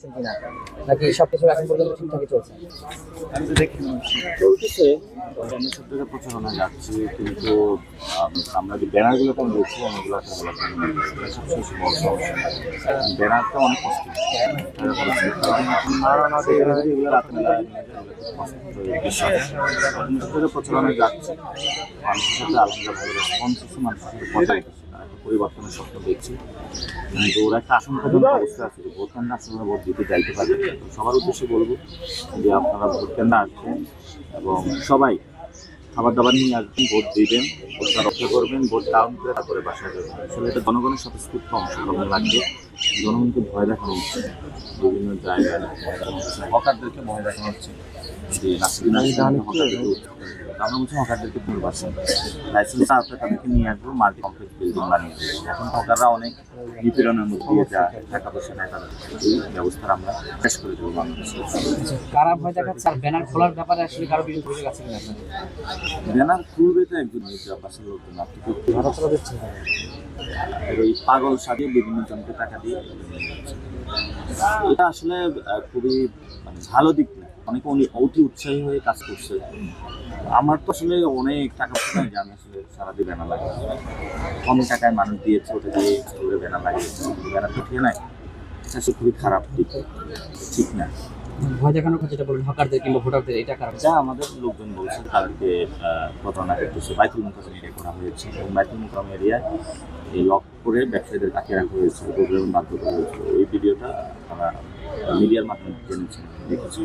দেখছেন কিনা নাকি সবকিছু এখন পর্যন্ত ঠিকঠাকই চলছে? চলতেছে। জায়গায় প্রচারণা যাচ্ছি কিন্তু আমরা যে ব্যানারগুলো তো দেখছি অনেকগুলো বড় সমস্যা ব্যানারটা অনেক কষ্ট প্রচারণা যাচ্ছি। মানুষের সাথে আলাদা ভাবে রেসপন্স মানুষের সাথে পরিবর্তনের স্বপ্ন দেখছি। কিন্তু ওরা একটা আশঙ্কাজনক অবস্থা আছে যে ভোট কেন্দ্রে আসলে ভোট দিতে যাইতে পারে। সবার উদ্দেশ্যে বলব যে আপনারা ভোট কেন্দ্রে আসবেন এবং সবাই খাবার দাবার নিয়ে আসবেন, ভোট দিবেন। ভোটটা রক্ষা করবেন ভোট ডাউন করে তারপরে বাসায় যাবেন। আসলে এটা জনগণের স্বতঃস্ফূর্ত অংশগ্রহণ লাগবে। জনগণকে ভয় দেখানো হচ্ছে। বিভিন্ন জায়গায় হকারদেরকে ভয় দেখানো হচ্ছে। যে। আমরা বলছি হকারদেরকে পুনর্বাসন লাইসেন্স আসলে তাদেরকে নিয়ে আসব মাল্টি কমপ্লেক্স বিল্ডিং বানিয়ে দেবো। এখন হকাররা অনেক নিপীড়নের মধ্যে দিয়ে যায় টাকা পয়সা নেয় তাদের। এই ব্যবস্থা আমরা শেষ করে দেবো বাংলাদেশে। কারা ভয় দেখাচ্ছে? আর ব্যানার খোলার ব্যাপারে আসলে কারও অভিযোগ আছে কিনা ব্যানার খুলবে তো একজন নিজের বাসার লোকজন আপনি তো ভাড়া চলা দিচ্ছে এই পাগল সাজিয়ে বিভিন্ন জনকে টাকা দিয়ে এটা আসলে খুবই মানে ভালো দিক না। অনেকে অনেক অতি উৎসাহী হয়ে কাজ করছে। আমার তো আসলে অনেক টাকা পয়সা যে আমি আসলে সারাদিন ব্যানার লাগে। কম টাকায় মানুষ দিয়েছে, ওটা দিয়ে ব্যানার লাগিয়েছে। ব্যানার তো ঠিক নাই। এটা খুবই খারাপ দিক। ঠিক না। ভয় দেখানোর কথা যেটা বলেন হকারদের কিংবা ভোটারদের, এটা কারণ যা আমাদের লোকজন বলছে তাদেরকে প্রতারণা করতেছে বাইতুল মুকাম এরিয়া করা হয়েছে এবং বাইতুল মুকাম এরিয়ায় এই লক করে ব্যবসায়ীদের কাছে রাখা হয়েছে, প্রোগ্রাম বাধ্য করা হয়েছিল এই ভিডিওটা আমরা মিডিয়ার মাধ্যমে জেনেছি, দেখেছি।